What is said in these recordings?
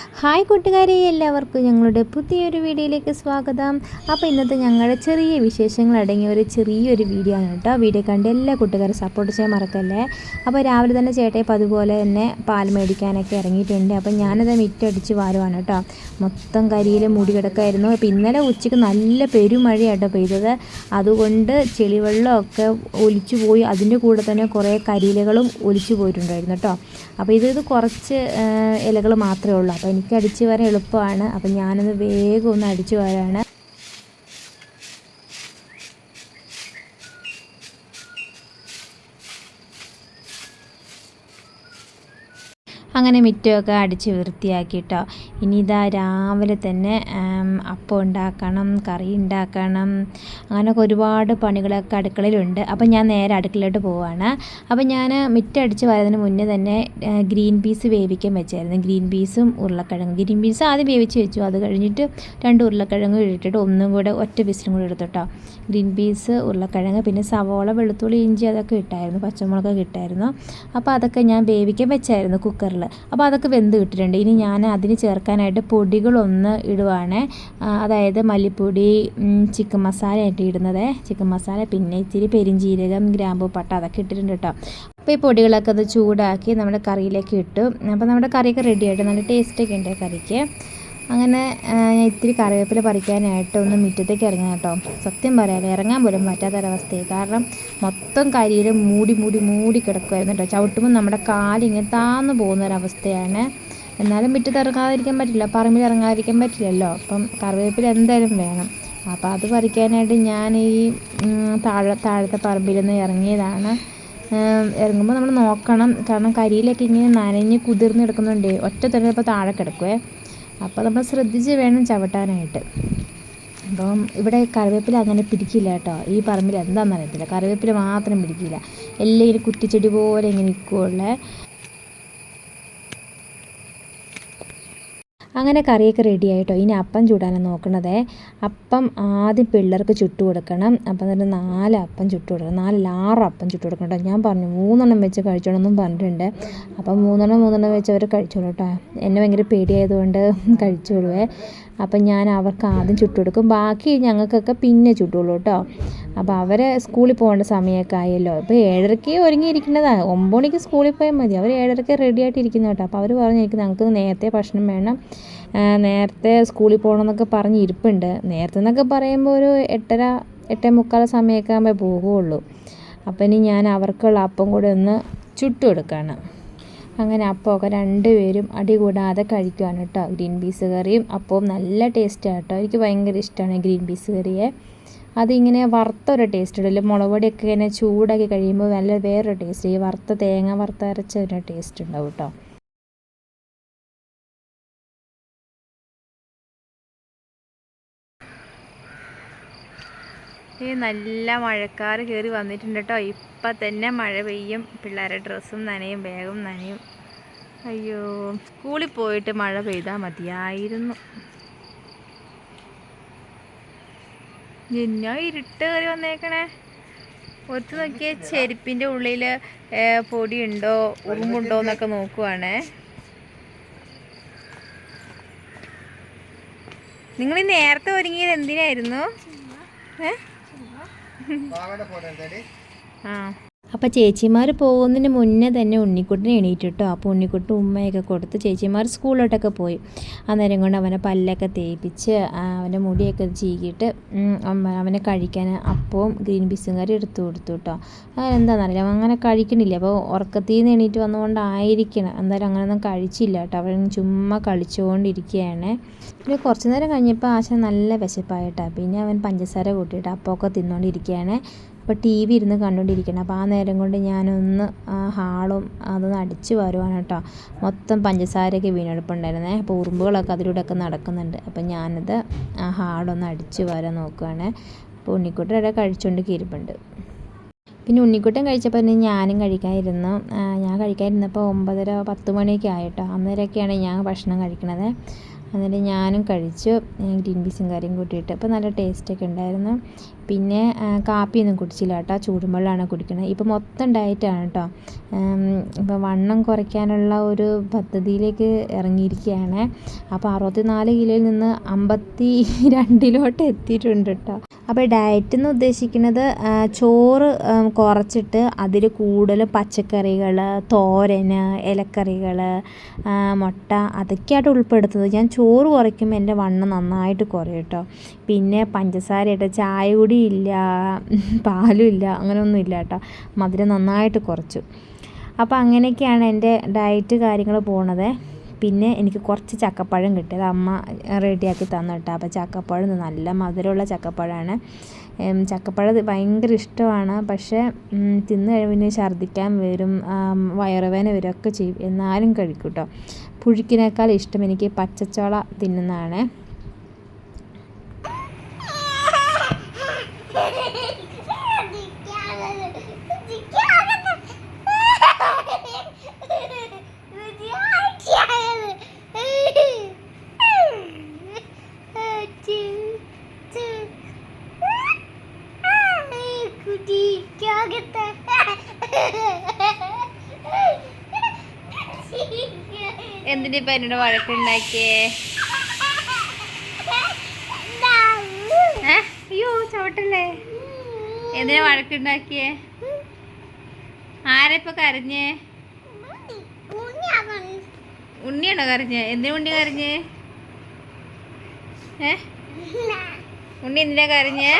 Hi കൂട്ടുകാരെ എല്ലാവർക്കും ഞങ്ങളുടെ പുതിയൊരു വീഡിയോയിലേക്ക് സ്വാഗതം. അപ്പോൾ ഇന്നത്തെ ഞങ്ങളുടെ ചെറിയ വിശേഷങ്ങൾ അടങ്ങിയ ഒരു ചെറിയൊരു വീഡിയോ ആണ് കേട്ടോ. വീഡിയോ കണ്ട് എല്ലാ കൂട്ടുകാരും സപ്പോർട്ട് ചെയ്യാൻ മറക്കല്ലേ? അപ്പോൾ രാവിലെ തന്നെ ചേട്ടയപ്പം അതുപോലെ തന്നെ പാൽ മേടിക്കാനൊക്കെ ഇറങ്ങിയിട്ടുണ്ട്. അപ്പോൾ ഞാനത് മിറ്റടിച്ച് വാരുവാണ് കേട്ടോ. മൊത്തം കരിയിൽ മുടി കിടക്കായിരുന്നു. അപ്പോൾ ഇന്നലെ ഉച്ചയ്ക്ക് നല്ല പെരുമഴയാട്ടോ പെയ്തത്. അതുകൊണ്ട് ചെളിവെള്ളമൊക്കെ ഒലിച്ചു പോയി. അതിന്റെ കൂടെ തന്നെ കുറേ കരിയിലകളും ഒലിച്ചു പോയിട്ടുണ്ടായിരുന്നു കേട്ടോ. അപ്പോൾ ഇത് ഇത് കുറച്ച് ഇലകൾ മാത്രമേ ഉള്ളൂ. അപ്പോൾ എനിക്ക് അടിച്ചു വരാൻ എളുപ്പമാണ്. അപ്പോൾ ഞാനൊന്ന് വേഗം ഒന്ന് അടിച്ചു വരാണ്. അങ്ങനെ മിറ്റമൊക്കെ അടിച്ച് വൃത്തിയാക്കിയിട്ടോ. ഇനി ഇതാ രാവിലെ തന്നെ അപ്പം ഉണ്ടാക്കണം കറി ഉണ്ടാക്കണം. അങ്ങനെയൊക്കെ ഒരുപാട് പണികളൊക്കെ അടുക്കളയിലുണ്ട്. അപ്പം ഞാൻ നേരെ അടുക്കളയിലോട്ട് പോവാണ്. അപ്പം ഞാൻ മിറ്റടിച്ച് വരുന്നതിന് മുന്നേ തന്നെ ഗ്രീൻ പീസ് വേവിക്കാൻ വെച്ചായിരുന്നു. ഗ്രീൻ പീസും ഉരുളക്കിഴങ്ങും. ഗ്രീൻ പീസ് ആദ്യം വേവിച്ച് വെച്ചു. അത് കഴിഞ്ഞിട്ട് രണ്ട് ഉരുളക്കിഴങ്ങ് ഇട്ടിട്ട് ഒന്നും കൂടെ ഒറ്റ പീസിലും കൂടെ എടുത്തിട്ടോ ഗ്രീൻ പീസ് ഉരുളക്കിഴങ്ങ് പിന്നെ സവോള വെളുത്തുള്ളി ഇഞ്ചി അതൊക്കെ ഇട്ടായിരുന്നു. പച്ചമുളകൊക്കെ ഇട്ടായിരുന്നു. അപ്പോൾ അതൊക്കെ ഞാൻ വേവിക്കാൻ വെച്ചായിരുന്നു കുക്കറിൽ അപ്പോൾ അതൊക്കെ വെന്ത് കിട്ടിയിട്ടുണ്ട്. ഇനി ഞാൻ അതിന് ചേർക്കാനായിട്ട് പൊടികളൊന്ന് ഇടുവാണ്. അതായത് മല്ലിപ്പൊടി ചിക്കൻ മസാല ആയിട്ട് ഇടുന്നത്. ചിക്കൻ മസാല പിന്നെ ഇച്ചിരി പെരിഞ്ചീരകം ഗ്രാമ്പു പട്ട അതൊക്കെ ഇട്ടിട്ടുണ്ട് കേട്ടോ. അപ്പോൾ ഈ പൊടികളൊക്കെ അത് ചൂടാക്കി നമ്മുടെ കറിയിലേക്ക് ഇട്ടു. അപ്പോൾ നമ്മുടെ കറിയൊക്കെ റെഡിയായിട്ട് നല്ല ടേസ്റ്റൊക്കെ ഉണ്ട് കറിക്ക്. അങ്ങനെ ഞാൻ ഇത്തിരി കറിവേപ്പില പറിക്കാനായിട്ട് ഒന്ന് മുറ്റത്തേക്ക് ഇറങ്ങാം കേട്ടോ. സത്യം പറയാം ഇറങ്ങാൻ പോലും പറ്റാത്തൊരവസ്ഥയായി കാരണം മൊത്തം കരിയിൽ മൂടി മൂടി മൂടി കിടക്കുമായിരുന്നു കേട്ടോ. ചവിട്ടുമ്പോൾ നമ്മുടെ കാലിങ്ങനെ താന്നു പോകുന്ന ഒരവസ്ഥയാണ് എന്നാലും മുറ്റത്ത് ഇറങ്ങാതിരിക്കാൻ പറ്റില്ല പറമ്പിൽ ഇറങ്ങാതിരിക്കാൻ പറ്റില്ലല്ലോ. അപ്പം കറിവേപ്പില എന്തായാലും വേണം. അപ്പോൾ അത് പറിക്കാനായിട്ട് ഞാൻ ഈ താഴെ താഴത്തെ പറമ്പിൽ നിന്ന് ഇറങ്ങിയതാണ്. ഇറങ്ങുമ്പോൾ നമ്മൾ നോക്കണം. കാരണം കരിയിലൊക്കെ ഇങ്ങനെ നനഞ്ഞ് കുതിർന്ന് കിടക്കുന്നുണ്ട്. ഒറ്റ തന്നെ ഇപ്പോൾ താഴെ കിടക്കുവേ. അപ്പോൾ നമ്മൾ ശ്രദ്ധിച്ച് വേണം ചവിട്ടാനായിട്ട്. അപ്പം ഇവിടെ കറിവേപ്പില അങ്ങനെ പിടിക്കില്ല കേട്ടോ. ഈ പറമ്പിൽ എന്താണെന്ന് അറിയത്തില്ല. കറിവേപ്പില മാത്രം പിടിക്കില്ല. എല്ലാം ഇങ്ങനെ കുറ്റിച്ചെടി പോലെ ഇങ്ങനെ നിൽക്കുകയുള്ളേ അങ്ങനെ കറിയൊക്കെ റെഡി ആയിട്ടോ. ഇനി അപ്പം ചൂടാനാണ് നോക്കണത്. അപ്പം ആദ്യം പിള്ളേർക്ക് ചുട്ടു കൊടുക്കണം. അപ്പം തന്നെ നാല് അപ്പം ചുട്ടു കൊടുക്കണം. നാലല്ല ആറ് അപ്പം ചുട്ടു കൊടുക്കണം കേട്ടോ. ഞാൻ പറഞ്ഞു മൂന്നെണ്ണം വെച്ച് കഴിച്ചോണമെന്നും പറഞ്ഞിട്ടുണ്ട്. അപ്പം മൂന്നെണ്ണം മൂന്നെണ്ണം വെച്ച് അവർ കഴിച്ചോളൂ കേട്ടോ. എന്നെ ഭയങ്കര പേടിയായതുകൊണ്ട് കഴിച്ചോളുവേ. അപ്പം ഞാൻ അവർക്ക് ആദ്യം ചുട്ടു കൊടുക്കും ബാക്കി ഞങ്ങൾക്കൊക്കെ പിന്നെ ചുട്ടുള്ളൂ കേട്ടോ. അപ്പോൾ അവരെ സ്കൂളിൽ പോകേണ്ട സമയമൊക്കെ ആയല്ലോ. ഇപ്പോൾ ഏഴരയ്ക്ക് ഒരുങ്ങിയിരിക്കുന്നതാണ് ഒമ്പത് മണിക്ക് സ്കൂളിൽ പോയാൽ മതി. അവർ ഏഴരയ്ക്ക് റെഡി ആയിട്ട് ഇരിക്കുന്നു കേട്ടോ. അപ്പോൾ അവർ പറഞ്ഞു എനിക്ക് ഞങ്ങൾക്ക് നേരത്തെ ഭക്ഷണം വേണം. നേരത്തെ സ്കൂളിൽ പോകണം എന്നൊക്കെ പറഞ്ഞ് ഇരിപ്പുണ്ട്. നേരത്തെ എന്നൊക്കെ പറയുമ്പോൾ ഒരു എട്ടര എട്ടേ മുക്കാൽ സമയമൊക്കെ ആകുമ്പോൾ പോകുള്ളൂ അപ്പം ഇനി ഞാൻ അവർക്കുള്ള അപ്പം കൂടെ ഒന്ന് ചുട്ടു കൊടുക്കുകയാണ് അങ്ങനെ അപ്പമൊക്കെ രണ്ടുപേരും അടി കൂടാതെ കഴിക്കുവാണ് കേട്ടോ ഗ്രീൻ പീസ് കറിയും അപ്പവും നല്ല ടേസ്റ്റാണ് കേട്ടോ എനിക്ക് ഭയങ്കര ഇഷ്ടമാണ് ഗ്രീൻ പീസ് കറിയെ. അതിങ്ങനെ വറുത്തൊരു ടേസ്റ്റ് ഉണ്ടല്ലോ മുളക് പൊടിയൊക്കെ ഇങ്ങനെ ചൂടാക്കി കഴിയുമ്പോൾ നല്ല വേറൊരു ടേസ്റ്റ് ഈ വറുത്ത തേങ്ങ വറുത്തരച്ച ഒരു ടേസ്റ്റ് ഉണ്ടാവും കേട്ടോ ഈ നല്ല മഴക്കാർ കയറി വന്നിട്ടുണ്ട് കേട്ടോ ഇപ്പം തന്നെ മഴ പെയ്യും. പിള്ളേരുടെ ഡ്രസ്സും നനയും ബാഗും നനയും. അയ്യോ സ്കൂളിൽ പോയിട്ട് മഴ പെയ്താൽ മതിയായിരുന്നു. നിന്നോ ഇരുട്ട് കയറി വന്നേക്കണേ. ഒത്തു നോക്കിയ ചെരുപ്പിന്റെ ഉള്ളിൽ പൊടിയുണ്ടോ ഉറുമ്പുണ്ടോ എന്നൊക്കെ നോക്കുവാണേ. നിങ്ങൾ നേരത്തെ ഒരുങ്ങിയത് എന്തിനായിരുന്നു? ഏ? ആ. അപ്പോൾ ചേച്ചിമാർ പോകുന്നതിന് മുന്നേ തന്നെ ഉണ്ണിക്കുട്ടിനെ എണീറ്റ് കേട്ടോ അപ്പോൾ ഉണ്ണിക്കുട്ടി ഉമ്മയൊക്കെ കൊടുത്ത് ചേച്ചിമാർ സ്കൂളിലോട്ടൊക്കെ പോയി. അന്നേരം കൊണ്ട് അവനെ പല്ലൊക്കെ തേപ്പിച്ച് അവന്റെ മുടിയൊക്കെ ചീകിയിട്ട് അവനെ കഴിക്കാൻ അപ്പവും ഗ്രീൻ പീസും കറി എടുത്തു കൊടുത്തു കേട്ടോ അങ്ങനെ എന്താണെന്നറിയില്ല അങ്ങനെ കഴിക്കണില്ല. അപ്പോൾ ഉറക്കത്തിൽ നിന്ന് എണീറ്റ് വന്നുകൊണ്ടായിരിക്കണം എന്തായാലും അങ്ങനെയൊന്നും കഴിച്ചില്ല കേട്ടോ അവൻ ചുമ്മാ കളിച്ചുകൊണ്ടിരിക്കുകയാണ് പിന്നെ കുറച്ച് നേരം കഴിഞ്ഞപ്പോൾ ആശ നല്ല വിശപ്പായിട്ടാണ് പിന്നെ അവൻ പഞ്ചസാര കൂട്ടിയിട്ട് അപ്പമൊക്കെ തിന്നുകൊണ്ടിരിക്കുകയാണ് അപ്പോൾ ടി വി ഇരുന്ന് കണ്ടുകൊണ്ടിരിക്കണം അപ്പോൾ ആ നേരം കൊണ്ട് ഞാനൊന്ന് ആ ഹാളും അതൊന്ന് അടിച്ച് വരുവാണ് കേട്ടോ. മൊത്തം പഞ്ചസാരയൊക്കെ വീണെടുപ്പുണ്ടായിരുന്നേ. അപ്പോൾ ഉറുമ്പുകളൊക്കെ അതിലൂടെയൊക്കെ നടക്കുന്നുണ്ട്. അപ്പോൾ ഞാനത് ആ ഹാളൊന്ന് അടിച്ച് വരാൻ നോക്കുകയാണ് അപ്പോൾ ഉണ്ണിക്കുട്ടൻ അവിടെ കഴിച്ചുകൊണ്ട് കീരിപ്പുണ്ട് പിന്നെ ഉണ്ണിക്കുട്ടൻ കഴിച്ചപ്പോൾ തന്നെ ഞാനും കഴിക്കാതിരുന്നു ഞാൻ കഴിക്കാതിരുന്നപ്പോൾ ഒമ്പതര പത്ത് മണിയൊക്കെ ആയിട്ടോ അന്നേരമൊക്കെയാണ് ഞാൻ ഭക്ഷണം കഴിക്കണത്. എന്നിട്ട് ഞാനും കഴിച്ചു. ഗ്രീൻ പീസും കാര്യം കൂട്ടിയിട്ട്. അപ്പോൾ നല്ല ടേസ്റ്റൊക്കെ ഉണ്ടായിരുന്നു. പിന്നെ കാപ്പിയൊന്നും കുടിച്ചില്ല കേട്ടോ. ചൂടുവെള്ളമാണ് കുടിക്കുന്നത് ഇപ്പോൾ മൊത്തം ഡയറ്റാണ് കേട്ടോ. ഇപ്പോൾ വണ്ണം കുറയ്ക്കാനുള്ള ഒരു പദ്ധതിയിലേക്ക് ഇറങ്ങിയിരിക്കുകയാണ്. അപ്പോൾ അറുപത്തിനാല് കിലോയിൽ നിന്ന് അമ്പത്തി രണ്ടിലോട്ട് എത്തിയിട്ടുണ്ട് കേട്ടോ. അപ്പോൾ ഡയറ്റ് എന്ന് ഉദ്ദേശിക്കുന്നത് ചോറ് കുറച്ചിട്ട് അതിൽ കൂടുതൽ പച്ചക്കറികൾ തോരൻ ഇലക്കറികൾ മുട്ട അതൊക്കെയായിട്ട് ഉൾപ്പെടുത്തുന്നത്. ഞാൻ ചോറ് കുറയ്ക്കുമ്പോൾ എന്റെ വണ്ണം നന്നായിട്ട് കുറയും കേട്ടോ. പിന്നെ പഞ്ചസാര ഇട്ട് ചായ കൂടി ഇല്ല പാലും ഇല്ല അങ്ങനെയൊന്നും ഇല്ല കേട്ടോ. മധുരം നന്നായിട്ട് കുറച്ചു. അപ്പോൾ അങ്ങനെയൊക്കെയാണ് എന്റെ ഡയറ്റ് കാര്യങ്ങൾ പോണത്. പിന്നെ എനിക്ക് കുറച്ച് ചക്കപ്പഴം കിട്ടിയത്. അമ്മ റെഡിയാക്കി തന്നു കേട്ടോ. അപ്പോൾ ചക്കപ്പഴം നല്ല മധുരമുള്ള ചക്കപ്പഴമാണ്. ചക്കപ്പഴം ഭയങ്കര ഇഷ്ടമാണ്. പക്ഷേ തിന്ന് കഴിയുമ്പോൾ ഛർദ്ദിക്കാൻ വരും വയറുവേന വരും ചെയ്യും. എന്നാലും കഴിക്കും കേട്ടോ. പുഴുക്കിനേക്കാൾ ഇഷ്ടം എനിക്ക് പച്ചച്ചോള തിന്നുന്നതാണ്. എന്തിനാ ഇപ്പൊ എന്നോട് വഴക്കുണ്ടാക്കിയേ അയ്യോ ചവിട്ടല്ലേ? എന്തിനാ വഴക്കുണ്ടാക്കിയേ? ആരെപ്പോ കരഞ്ഞേ? ഉണ്ണിയാണോ കരഞ്ഞേ? എന്തിനു ഉണ്ണി കരഞ്ഞേ? ഉണ്ണി എന്തിനാ കരഞ്ഞേ?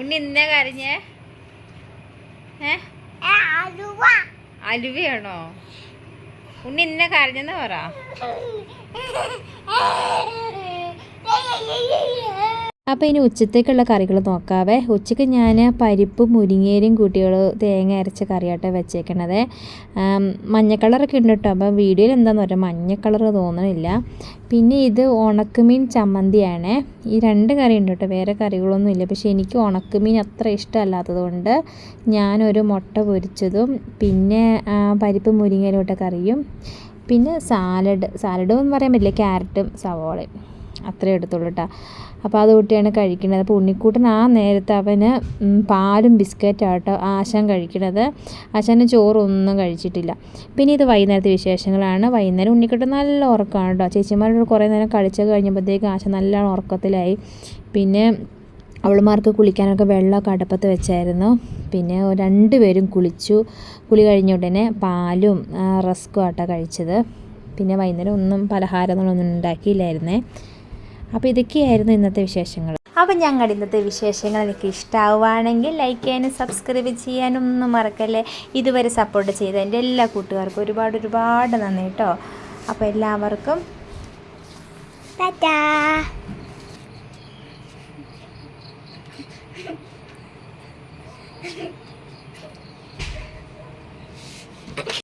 ഉണ്ണി എന്തിനാ കരഞ്ഞേ? ഏ? അലുവയാണോ ഉണ്ണി ഇന്ന കരഞ്ഞെന്നാ പറ അപ്പോൾ ഇനി ഉച്ചത്തേക്കുള്ള കറികൾ നോക്കാവേ. ഉച്ചയ്ക്ക് ഞാൻ പരിപ്പും മുരിങ്ങേരിയും കൂട്ടികൾ തേങ്ങ അരച്ച കറിയായിട്ട് വെച്ചേക്കണത്. മഞ്ഞ കളറൊക്കെ ഉണ്ട് കേട്ടോ അപ്പോൾ വീഡിയോയിൽ എന്താണെന്ന് പറയാം മഞ്ഞ കളർ തോന്നണില്ല. പിന്നെ ഇത് ഉണക്കുമീൻ ചമ്മന്തിയാണ്. ഈ രണ്ട് കറി ഉണ്ട് കേട്ടോ വേറെ കറികളൊന്നും ഇല്ല. പക്ഷേ എനിക്ക് ഉണക്കുമീൻ അത്ര ഇഷ്ടമല്ലാത്തത് കൊണ്ട് ഞാനൊരു മുട്ട പൊരിച്ചതും പിന്നെ പരിപ്പ് മുരിങ്ങയിലോട്ട കറിയും. പിന്നെ സാലഡ്. സാലഡ് എന്ന് പറയാൻ പറ്റില്ല. ക്യാരറ്റും സവോളയും. അത്രേ എടുത്തുള്ളൂ കേട്ടോ അപ്പോൾ അത് കൂട്ടിയാണ് കഴിക്കുന്നത്. അപ്പോൾ ഉണ്ണിക്കൂട്ടൻ ആ നേരത്തെ അവന് പാലും ബിസ്ക്കറ്റാട്ടോ ആശാൻ കഴിക്കണത്. ആശാന് ചോറൊന്നും കഴിച്ചിട്ടില്ല. പിന്നെ ഇത് വൈകുന്നേരത്തെ വിശേഷങ്ങളാണ്. വൈകുന്നേരം ഉണ്ണിക്കൂട്ടൻ നല്ല ഉറക്കമാണ് കേട്ടോ ചേച്ചിമാരോട് കുറേ നേരം കളിച്ചൊക്കെ കഴിഞ്ഞപ്പോഴത്തേക്ക് ആശ നല്ല ഉറക്കത്തിലായി. പിന്നെ അവളുമാർക്ക് കുളിക്കാനൊക്കെ വെള്ളമൊക്കെ അടുപ്പത്ത് വെച്ചായിരുന്നു. പിന്നെ രണ്ടുപേരും കുളിച്ചു. കുളി കഴിഞ്ഞ ഉടനെ പാലും റസ്ക്കും ആട്ടോ കഴിച്ചത്. പിന്നെ വൈകുന്നേരം ഒന്നും പലഹാരങ്ങളൊന്നും ഉണ്ടാക്കിയില്ലായിരുന്നേ. അപ്പോൾ ഇതൊക്കെയായിരുന്നു ഇന്നത്തെ വിശേഷങ്ങൾ. അപ്പോൾ ഞങ്ങളുടെ ഇന്നത്തെ വിശേഷങ്ങൾ എനിക്ക് ഇഷ്ടമാവുകയാണെങ്കിൽ ലൈക്ക് ചെയ്യാനും സബ്സ്ക്രൈബ് ചെയ്യാനും ഒന്നും മറക്കല്ലേ? ഇതുവരെ സപ്പോർട്ട് ചെയ്ത എന്റെ എല്ലാ കൂട്ടുകാർക്കും ഒരുപാട് ഒരുപാട് നന്ദി കേട്ടോ അപ്പോൾ എല്ലാവർക്കും ടാറ്റാ.